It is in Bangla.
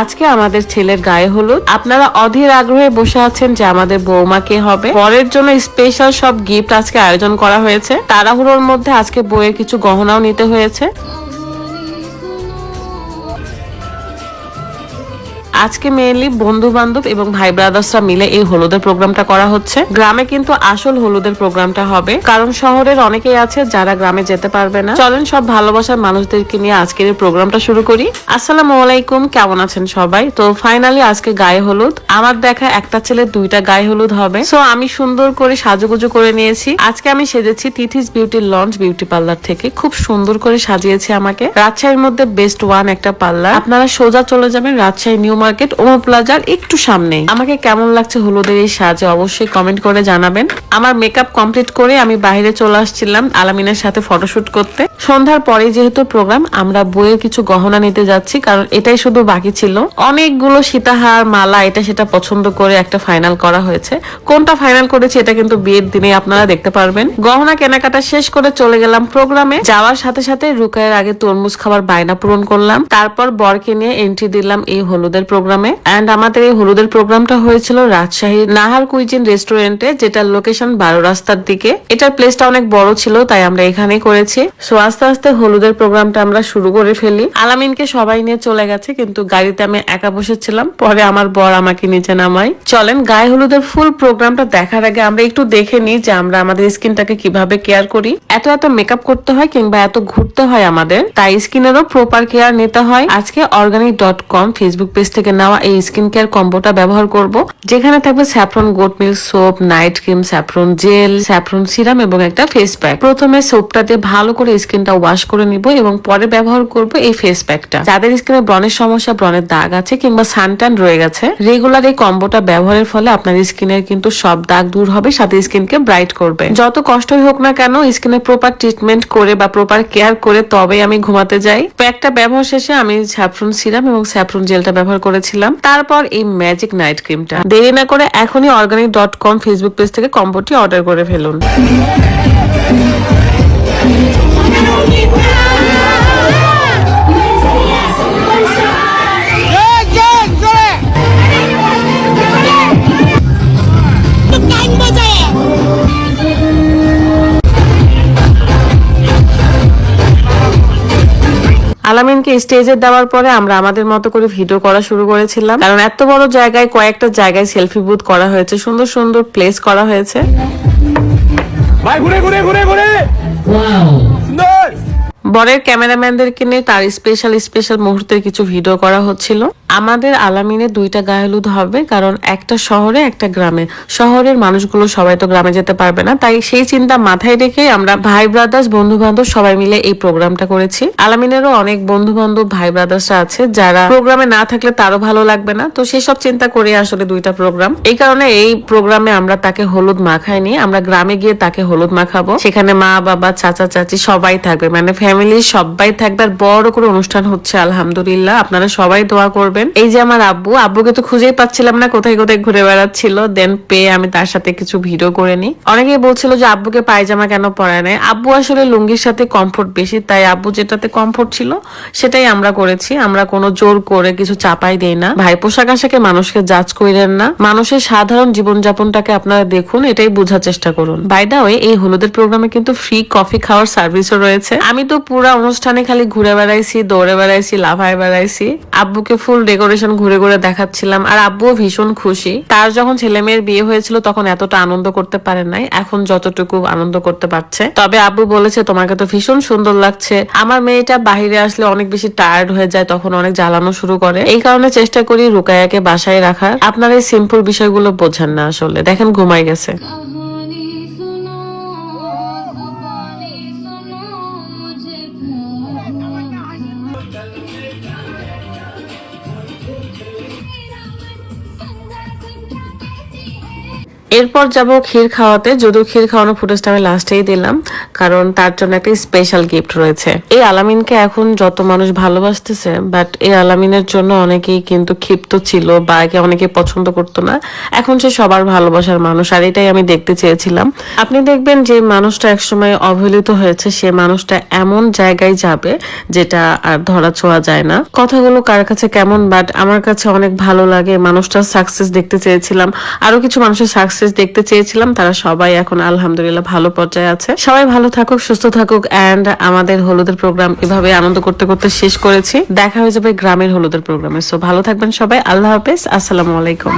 আজকে আমাদের ছেলের গায়ে হলুদ। আপনারা অধীর আগ্রহে বসে আছেন যে আমাদের বৌমা কে হবে। পরের জন্য স্পেশাল সব গিফট আজকে আয়োজন করা হয়েছে। তাড়াহুড়োর মধ্যে আজকে বইয়ের কিছু গহনাও নিতে হয়েছে। আজকে মেনলি বন্ধু বান্ধব এবং ভাই ব্রাদার্সরা মিলে এই হলুদের প্রোগ্রামটা করা হচ্ছে। গ্রামে কিন্তু আসল হলুদের প্রোগ্রামটা হবে। কারণ শহরের অনেকেই আছে যারা গ্রামে যেতে পারবে না। চলেন সব ভালোবাসার মানুষদেরকে নিয়ে আজকের এই প্রোগ্রামটা শুরু করি। আসসালামু আলাইকুম, কেমন আছেন সবাই? তো ফাইনালি আজকে গায়ে হলুদ। আমার দেখা একটা ছেলে, দুইটা গায়ে হলুদ হবে। সো আমি সুন্দর করে সাজুগুজু করে নিয়েছি। আজকে আমি সেজেছি Tithi's beauty lounge, beauty parlour থেকে। খুব সুন্দর করে সাজিয়েছে আমাকে। রাজশাহীর মধ্যে বেস্ট ওয়ান একটা পার্লার। আপনারা সোজা চলে যাবেন রাজশাহী নিউ মার্কেট ওমর প্লাজার একটু সামনে। আমাকে কেমন লাগছে হলুদের এই সাজে অবশ্যই কমেন্ট করে জানাবেন। আমার মেকআপ কমপ্লিট করে আমি বাইরে চলে আসছিলাম আলামিনের সাথে ফটোশুট করতে। সন্ধ্যার পরে যেহেতু প্রোগ্রাম আমরা বইয়ের কিছু গহনা নিতে যাচ্ছি, কারণ এটাই শুধু বাকি ছিল। অনেকগুলো সীতাহার, মালা, এটা সেটা পছন্দ করে একটা ফাইনাল করা হয়েছে। কোনটা ফাইনাল করেছি এটা কিন্তু বিয়ের দিনে আপনারা দেখতে পারবেন। গহনা কেনাকাটা শেষ করে চলে গেলাম প্রোগ্রামে যাওয়ার সাথে সাথে রুকায়ের আগে তরমুজ খাবার বায়না পূরণ করলাম। তারপর বরকে নিয়ে এন্ট্রি দিলাম এই হলুদের প্রোগ্রামে এন্ড আমাদের এই হলুদের প্রোগ্রামটা হয়েছিল রাজশাহীর নাহার কুইজিন রেস্টুরেন্টে যেটার লোকেশন বারো রাস্তার দিকে। এটার প্লেসটা অনেক বড় ছিল, তাই আমরা এখানে করেছি। সো আস্তে আস্তে হলুদের প্রোগ্রামটা আমরা শুরু করে ফেলি। আলামিনকে সবাই নিয়ে চলে গেছে, কিন্তু গাড়িতে আমি একা বসেছিলাম। পরে আমার বর আমাকে নিচে নামাই চলেন, গায়ে হলুদের ফুল প্রোগ্রামটা দেখার আগে আমরা একটু দেখে নিই যে আমরা আমাদের স্কিনটাকে কীভাবে কেয়ার করি। এত এত মেকআপ করতে হয় কিংবা এত ঘুরতে হয় আমাদের, তাই স্কিনেরও প্রপার কেয়ার নিতে হয়। আজকে organic dot com Facebook page থেকে নেওয়া এই স্কিন কেয়ার কম্বোটা ব্যবহার করব। যেখানে থাকবে saffron goat milk soap night cream saffron gel saffron serum এবং একটা ফেস প্যাক প্রথমে সোপটা দিয়ে ভালো করে স্কিনটা ওয়াশ করে নিব এবং পরে ব্যবহার করব এই ফেস প্যাকটা যাদের স্কিনে ব্রণের সমস্যা, ব্রণের দাগ আছে কিংবা সানটান রয়ে গেছে রেগুলার এই কম্বোটা ব্যবহারের ফলে আপনার স্কিনের কিন্তু সব দাগ দূর হবে, সাথে স্কিনকে ব্রাইট করবে। যত কষ্টই হোক না কেন স্কিনে প্রপার ট্রিটমেন্ট করে বা প্রপার কেয়ার করে তবেই আমি ঘুমাতে যাই। প্যাকটা ব্যবহার শেষে আমি স্যাফরন সিরাম এবং স্যাফরন জেলটা ব্যবহার করেছিলাম। তারপর এই ম্যাজিক নাইট ক্রিমটা দেরি না করে এখনই organic dot com Facebook page থেকে কম্বোটি অর্ডার করে ফেলুন। আলামিনকে স্টেজে দেওয়ার পরে আমরা আমাদের মতো করে ভিডিও করা শুরু করেছিলাম। কারণ এত বড় জায়গায় কয়েকটা জায়গায় সেলফি বুথ করা হয়েছে সুন্দর সুন্দর প্লেস করা হয়েছে। ভাই ঘুরে ঘুরে ঘুরে ঘুরে! বরের ক্যামেরাম্যানদেরকে নিয়ে তার স্পেশাল স্পেশাল মুহূর্তের কিছু ভিডিও করা হচ্ছিল। আমাদের আলামিনে দুইটা গায়ে হলুদ হবে, কারণ একটা শহরে, একটা গ্রামে। শহরের মানুষগুলো সবাই তো গ্রামে যেতে পারবে না, তাই সেই চিন্তা মাথায় রেখে আমরা ভাই ব্রাদার্স বন্ধু বান্ধব সবাই মিলে এই প্রোগ্রামটা করেছি। আলামিনেরও অনেক বন্ধু বান্ধব ভাই ব্রাদার্সরা আছে, যারা প্রোগ্রামে না থাকলে তারও ভালো লাগবে না। তো সেসব চিন্তা করে আসলে দুইটা প্রোগ্রাম। এই কারণে এই প্রোগ্রামে আমরা তাকে হলুদ মাখাইনি, আমরা গ্রামে গিয়ে তাকে হলুদ মাখাবো। সেখানে মা, বাবা, চাচা, চাচি সবাই থাকবে মানে ফ্যামিলির সবাই থাকবে। আর বড় করে অনুষ্ঠান হচ্ছে, আলহামদুলিল্লাহ। আপনারা সবাই দোয়া করবেন এই যে আমার আব্বু, আব্বুকে তো খুঁজেই পাচ্ছিলাম না কোথায় কোথায় ঘুরে বেড়াচ্ছিল। দেন পেয়ে আমি তার সাথে কিছু ভিডিও করে নিই। অনেকেই বলছিল যে আব্বুকে পায়জামা কেন পরায় নাই? আব্বু আসলে লুঙ্গির সাথে কমফোর্ট বেশি, তাই আব্বু যেটাতে কমফোর্ট ছিল, সেটাই আমরা করেছি। আমরা কোনো জোর করে কিছু চাপাই দেই না। ভাই পোশাক আশাকে মানুষকে জাজ করিলেন না। মানুষের সাধারণ জীবনযাপনটাকে আপনারা দেখুন, এটাই বোঝার চেষ্টা করুন। বাই দা ওয়ে এই হলুদের প্রোগ্রামে কিন্তু ফ্রি কফি খাওয়ার সার্ভিসও রয়েছে। আমি তো পুরো অনুষ্ঠানে খালি ঘুরে বেড়াইছি, দৌড়ে বেড়াইছি, লাফায় বেড়াইছি। আব্বুকে ফুল ডেকোরেশন ঘুরে ঘুরে দেখাচ্ছিলাম, আর আব্বুও ভীষণ খুশি। তার যখন ছেলে মেয়ের বিয়ে হয়েছিল, তখন এতটা আনন্দ করতে পারে নাই, এখন যতটুকু আনন্দ করতে পারছে। তবে আব্বু বলেছে, তোমাকে তো ভীষণ সুন্দর লাগছে। আমার মেয়েটা বাহিরে আসলে অনেক বেশি টায়ার্ড হয়ে যায়, তখন অনেক জ্বালানো শুরু করে। এই কারণে চেষ্টা করি রুকায়াকে বাসায় রাখার। আপনার এই সিম্পল বিষয়গুলো বোঝেন না আসলে। দেখেন ঘুমাই গেছে। এরপর যাব ক্ষীর খাওয়াতে। যদিও ক্ষীর খাওয়ানো ফুটেজটা আমি লাস্টেই দিলাম, কারণ তার জন্য একটা স্পেশাল গিফট রয়েছে। এই আলামিনকে এখন যত মানুষ ভালোবাসতেছে বাট এই আলামিনের জন্য অনেকেই কিন্তু ক্ষিপ্ত ছিল বা একে অনেকে পছন্দ করতো না। এখন সে সবার ভালোবাসার মানুষ, আর এটাই আমি দেখতে চেয়েছিলাম। আপনি দেখবেন যে মানুষটা একসময় অবহেলিত হয়েছে, সে মানুষটা এমন জায়গায় যাবে যেটা আর ধরা ছোঁয়া যায় না। কথাগুলো কার কাছে কেমন বাট আমার কাছে অনেক ভালো লাগে। মানুষটার সাকসেস দেখতে চেয়েছিলাম। আরও কিছু মানুষের সাকসেস দেখতে চেয়েছিলাম, তারা সবাই এখন আলহামদুলিল্লাহ ভালো পর্যায়ে আছে। সবাই ভালো থাকুক, সুস্থ থাকুক এন্ড আমাদের হলুদের প্রোগ্রাম এভাবে আনন্দ করতে করতে শেষ করেছি। দেখা হয়ে যাবে গ্রামের হলুদের প্রোগ্রামে সো ভালো থাকবেন সবাই, আল্লাহ হাফেজ, আসসালামু আলাইকুম।